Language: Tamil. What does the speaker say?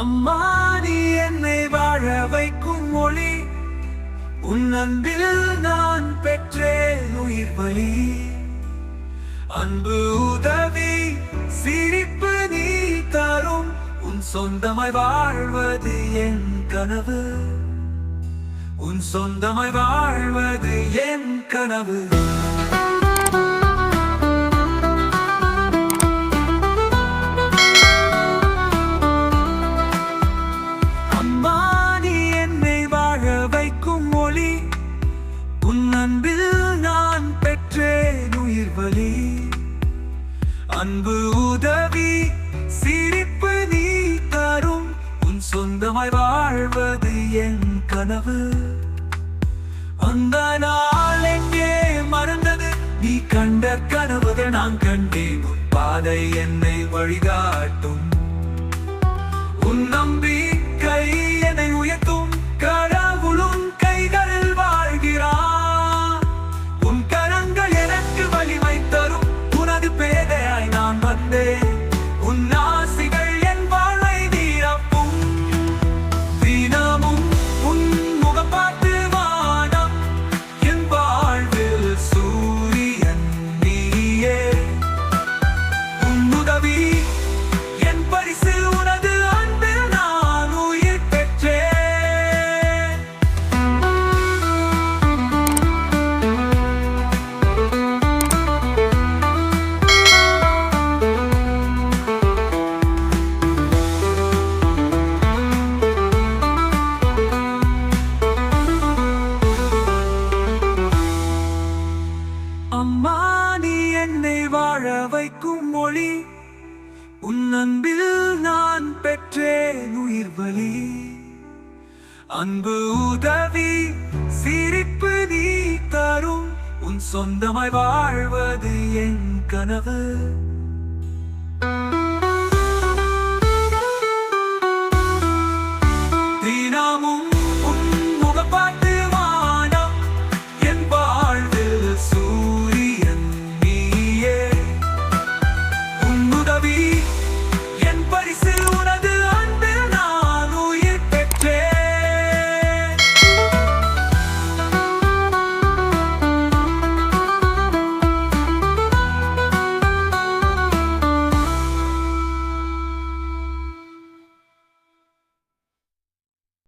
அம்மா நீ என்னை வாழ வைக்கும் மொழி. உன் அன்பில் நான் பெற்றேன் உயிர் வலி அன்பு உதவி சிரிப்பு நீ தரும். உன் சொந்தமாய் வாழ்வது என் கனவு. உன் சொந்தமாய் வாழ்வது என் கனவு. அன்பு உதவி சிரிப்பு நீ தரும். உன் சொந்தமாய் வாழ்வது என் கனவு. அந்த நாள் எங்கே மறந்தது? நீ கண்ட கனவுகள் நான் கண்டேன். பாதை என்னை வழிகாட்டும். உன் நம்பி அம்மா நீ என்னை வாழ வைக்கும் மொழி. உன் அன்பில் நான் பெற்றேன் உயிர் வலி அன்பு உதவி சிரிப்பு நீ தரும். உன் சொந்தமாய் வாழ்வது என் கனவு.